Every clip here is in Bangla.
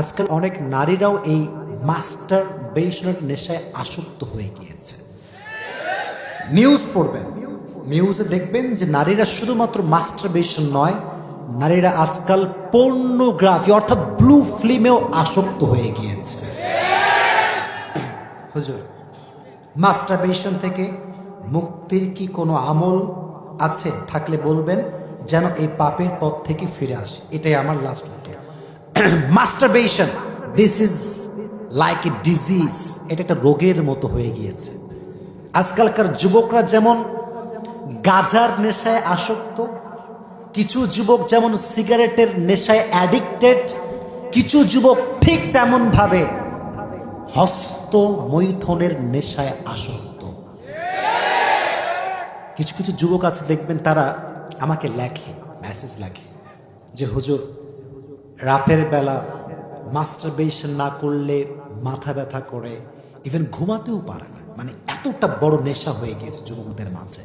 আজকাল অনেক নারীরাও এই মাস্টার বেশনের নেশায় আসক্ত হয়ে গিয়েছে। নিউজ পড়বেন। নিউজে দেখবেন যে নারীরা শুধুমাত্র মাস্টার বেশন নয়, নারীরা আজকাল পর্নোগ্রাফি অর্থাৎ ব্লু ফিল্মেও আসক্ত হয়ে গিয়েছে। হুজুর মাস্টারবেশন থেকে মুক্তির কি কোনো আমল আছে? থাকলে বলবেন, যেন এই পাপের পথ থেকে ফিরে আসে। এটাই আমার last masturbation this is like a disease এটা একটা রোগের মতো হয়ে গিয়েছে। আজকালকার যুবকরা যেমন গাজার নেশায় আসক্ত, কিছু যুবক যেমন সিগারেটের নেশায় অ্যাডিক্টেড কিছু যুবক ঠিক তেমনভাবে হস্ত মৈথনের নেশায় আসক্ত। কিছু কিছু যুবক আছে, দেখবেন তারা আমাকে লেখে মেসেজ লেখে যে, হুজুর রাতের বেলা মাস্টারবেশন না করলে মাথা ব্যথা করে ইভেন ঘুমাতেও পারে না। মানে এতটা বড় নেশা হয়ে গিয়েছে যুবকদের মাঝে।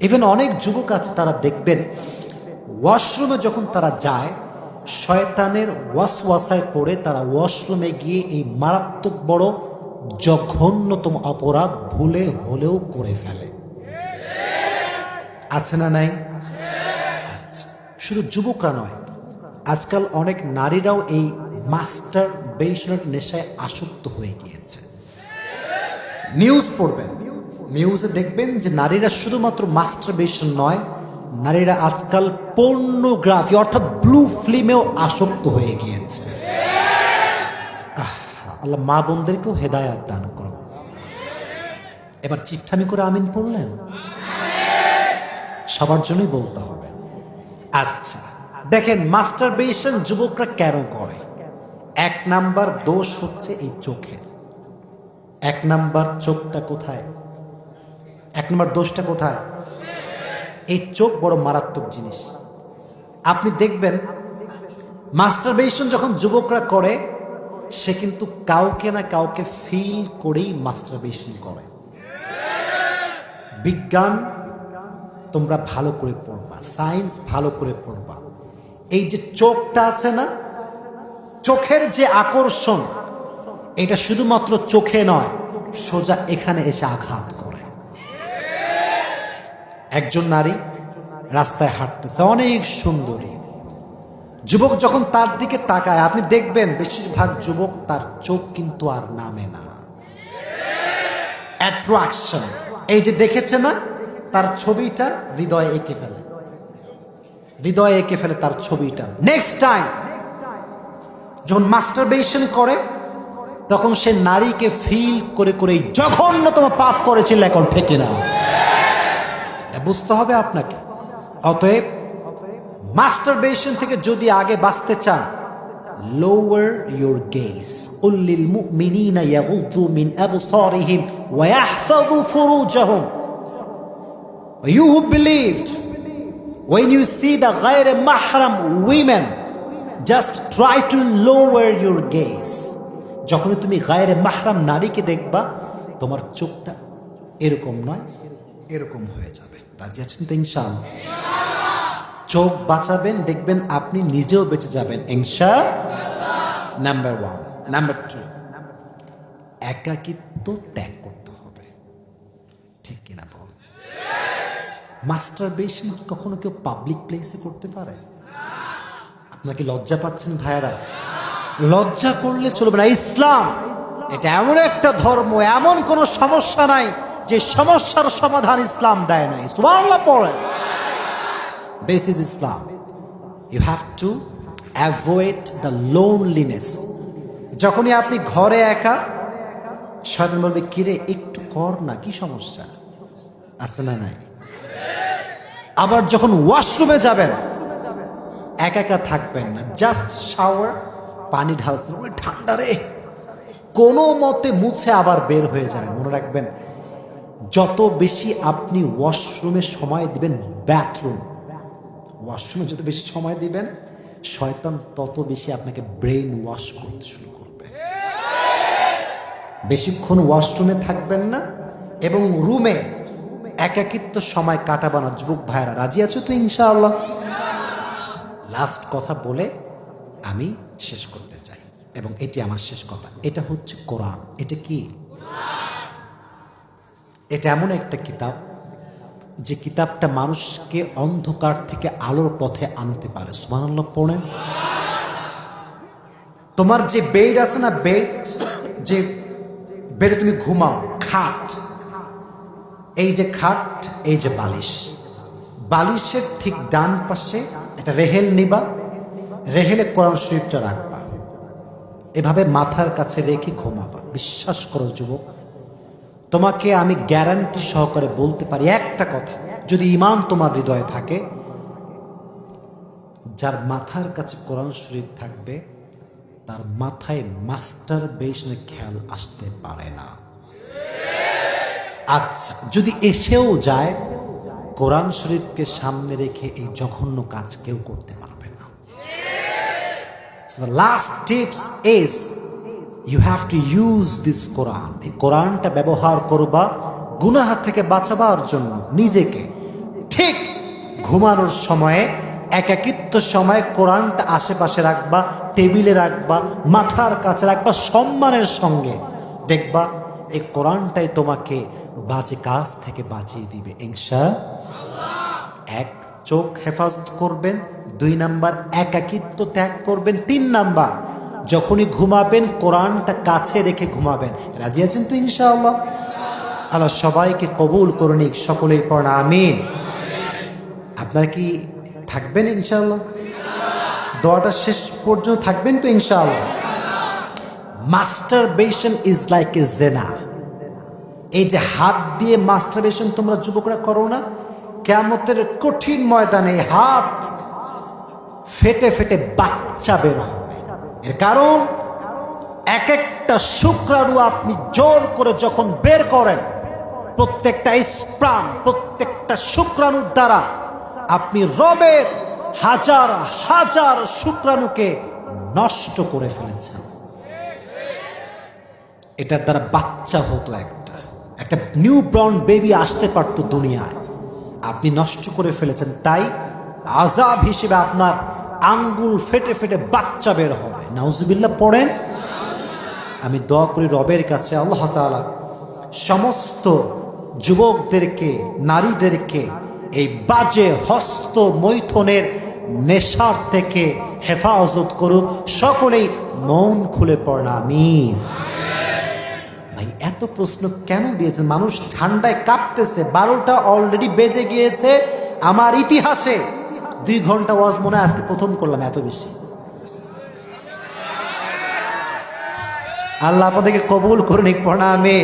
ইভেন অনেক যুবক আছে, তারা দেখবেন ওয়াশরুমে যখন তারা যায়, শয়তানের ওয়াশ ওয়াসওয়াসায় পড়ে তারা ওয়াশরুমে গিয়ে এই মারাত্মক বড় জঘন্যতম অপরাধ ভুলে হলেও করে ফেলে। আছে না নাই? আচ্ছা শুধু যুবকরা নয় আজকাল অনেক নারীরাও এই মাস্টার বেশনের নেশায় আসক্ত হয়ে গিয়েছে। নিউজ পড়বেন। নিউজে দেখবেন যে নারীরা শুধুমাত্র মাস্টার বেশন নয়, নারীরা আজকাল পর্নোগ্রাফি অর্থাৎ ব্লু ফিল্মেও আসক্ত হয়ে গিয়েছে। আল্লাহ মা বোনদেরকেও হেদায়াত দান করো এবার চিট্ঠামি করে আমিন পড়লেন? সবার জন্যই বলতে হবে। আচ্ছা দেখেন মাস্টারবেশন যুবকরা কেন করে? এক নাম্বার দোষ হচ্ছে এই চোখের। এক নাম্বার চোখটা কোথায়? এক নাম্বার দোষটা কোথায়? এই চোখ বড় মারাত্মক জিনিস। আপনি দেখবেন মাস্টারবেশন যখন যুবকরা করে, সে কিন্তু কাউকে না কাউকে ফিল করেই মাস্টারবেশন করে। বিজ্ঞান তোমরা ভালো করে পড়বা সায়েন্স ভালো করে পড়বা। এই যে চোখটা আছে না, চোখের যে আকর্ষণ, এটা শুধুমাত্র চোখে নয়, সোজা এখানে এসে আঘাত করে। একজন নারী রাস্তায় হাঁটতেছে, অনেক সুন্দরী। যুবক যখন তার দিকে তাকায়, আপনি দেখবেন বেশিরভাগ যুবক তার চোখ কিন্তু আর নামে না। অ্যাট্রাকশন এই যে দেখেছে না, তার ছবিটা হৃদয়ে এঁকে ফেলে হৃদয়ে এঁকে ফেলে তার ছবিটা নেক্সট টাইম যখন মাস্টারবেশন করে তখন সে নারীকে ফিল করে করে এই জঘন্যতম পাপ করেছিল এখন থেকে না এটা বুঝতে হবে আপনাকে অতএব মাস্টারবেশন থেকে যদি আগে বাঁচতে চান lower your gaze قل للمؤمنين يغضوا من أبصارهم ويحفظوا فروجهم you who believed when you see the غير محرم women just try to lower your gaze যখন তুমি গায়ের মাহরাম নারীকে দেখবা তোমার চোখটা এরকম নয় এরকম হয়ে যাবে রাজি আছেন তো ইনশাআল্লাহ চোখ বাঁচাবেন দেখবেন আপনি নিজেও বেঁচে যাবেন ইনশা নাম্বার ওয়ান নাম্বার টু একাকিত্ব ত্যাগ করতে হবে ঠিক কিনা বল মাস্টারবেশন কি কখনো কেউ পাবলিক প্লেসে করতে পারে? আপনাকে লজ্জা পাচ্ছেন ভাইয়ারা? লজ্জা করলে চলবে না। ইসলাম, এটা এমন একটা ধর্ম, এমন কোনো সমস্যা নাই যে সমস্যার সমাধান ইসলাম দেয় নাই। পড়ে this is Islam you have to avoid the loneliness যখনই আপনি ঘরে একা, শয়তান বলবে, কিরে, একটু কর না, কি সমস্যা? না নাই? আবার যখন ওয়াশরুমে যাবেন, একা একা থাকবেন না। জাস্ট শাওয়ার পানি ঢালছেন। ওই ঠান্ডা রে। কোনো মতে মুছে আবার বের হয়ে যাবেন। মনে রাখবেন, যত বেশি আপনি ওয়াশরুমে সময় দিবেন ব্যাথরুম ওয়াশরুমে যত বেশি সময় দিবেন, শয়তান তত বেশি আপনাকে ব্রেন ওয়াশ করতে শুরু করবে। বেশিক্ষণ ওয়াশরুমে থাকবেন না, এবং রুমে একাকিত্ব সময় কাটাবানো যুবক ভাইরা রাজি আছো তো, ইনশাআল্লাহ? লাস্ট কথা বলে আমি শেষ করতে চাই। এবং এটি আমার শেষ কথা। এটা হচ্ছে কোরআন। এটা কি? এটা এমন একটা কিতাব, যে কিতাবটা মানুষকে অন্ধকার থেকে আলোর পথে আনতে পারে। সুবহানাল্লাহ, পড়েন। তোমার যে বেড আছে না বেড যে বেডে তুমি ঘুমাও, খাট এই যে খাট, এই যে বালিশ। বালিশের ঠিক ডান পাশে একটা রেহেল নিবা, রেহেলে কোরআন শরীফটা রাখবা। এভাবে মাথার কাছে রেখে ঘুমাবা। বিশ্বাস করো যুবক, তোমাকে আমি গ্যারান্টি সহকারে বলতে পারি একটা কথা। যদি ইমান তোমার হৃদয়ে থাকে, যার মাথার কাছে কোরআন শরীফ থাকবে, তার মাথায় মাস্টার বেশনে খেয়াল আসতে পারে না। আচ্ছা যদি এসেও যায়, কোরআন শরীফকে সামনে রেখে এই জঘন্য কাজ কেউ করতে পারবে না। Last tips is you have to use this Quran এই কোরআনটা ব্যবহার করবা গুনাহ থেকে বাঁচাবার জন্য, নিজেকে। ঠিক ঘুমানোর সময়ে, একাকিত্ব সময় কোরআনটা আশেপাশে রাখবা, টেবিলে রাখবা, মাথার কাছে রাখবা, সম্মানের সঙ্গে। দেখবা, এই কোরআনটাই তোমাকে বাজে কাজ থেকে বাঁচিয়ে দিবে, ইনশা এক চোখ হেফাজত করবেন, দুই নাম্বার একাকিত্ব ত্যাগ করবেন, তিন নাম্বার যখনই ঘুমাবেন, কোরআনটা কাছে রেখে ঘুমাবেন। রাজি আছেন তো ইনশাআল্লাহ আল্লাহ? সবাইকে কবুল করুন সকলেই পড়ান, আমিন। আপনারা কি থাকবেন ইনশাআল্লাহ দোয়াটা শেষ পর্যন্ত থাকবেন তো ইনশাআল্লাহ মাস্টারবেশন ইজ লাইক এ জেনা এই যে হাত দিয়ে মাস্টারবেশন তোমরা যুবকরা করো না কেমতের কঠিন ময়দানে হাত ফেটে ফেটে বাচ্চা বের হবে। এর কারণ এক একটা শুক্রাণু আপনি জোর করে যখন বের করেন, প্রত্যেকটা স্প্রাম প্রত্যেকটা শুক্রাণুর দ্বারা আপনি রবের হাজার হাজার শুক্রাণুকে নষ্ট করে ফেলেছেন। এটার দ্বারা বাচ্চা হতো একটা একটা নিউ ব্রাউন বেবি আসতে পারতো দুনিয়ায়। আপনি নষ্ট করে ফেলেছেন, তাই আজাব হিসেবে আপনার আঙ্গুল ফেটে ফেটে বাচ্চা বের হবে। নাউজুবিল্লাহ, পড়েন? আমি দোয়া করি রবের কাছে, আল্লাহ তাআলা সমস্ত যুবকদেরকে, নারীদেরকে এই বাজে হস্ত মৈথনের নেশার থেকে হেফাজত করুক। সকলেই মন খুলে পড়েন, আমিন। ভাই, এত প্রশ্ন কেন দিয়েছে মানুষ ঠান্ডায় কাঁপতেছে। বারোটা অলরেডি বেজে গিয়েছে আমার ইতিহাসে। দুই ঘণ্টা ওয়াজ মনে আজকে প্রথম করলাম এত বেশি। আল্লাহ আপনাদেরকে কবুল করুন প্রণামে।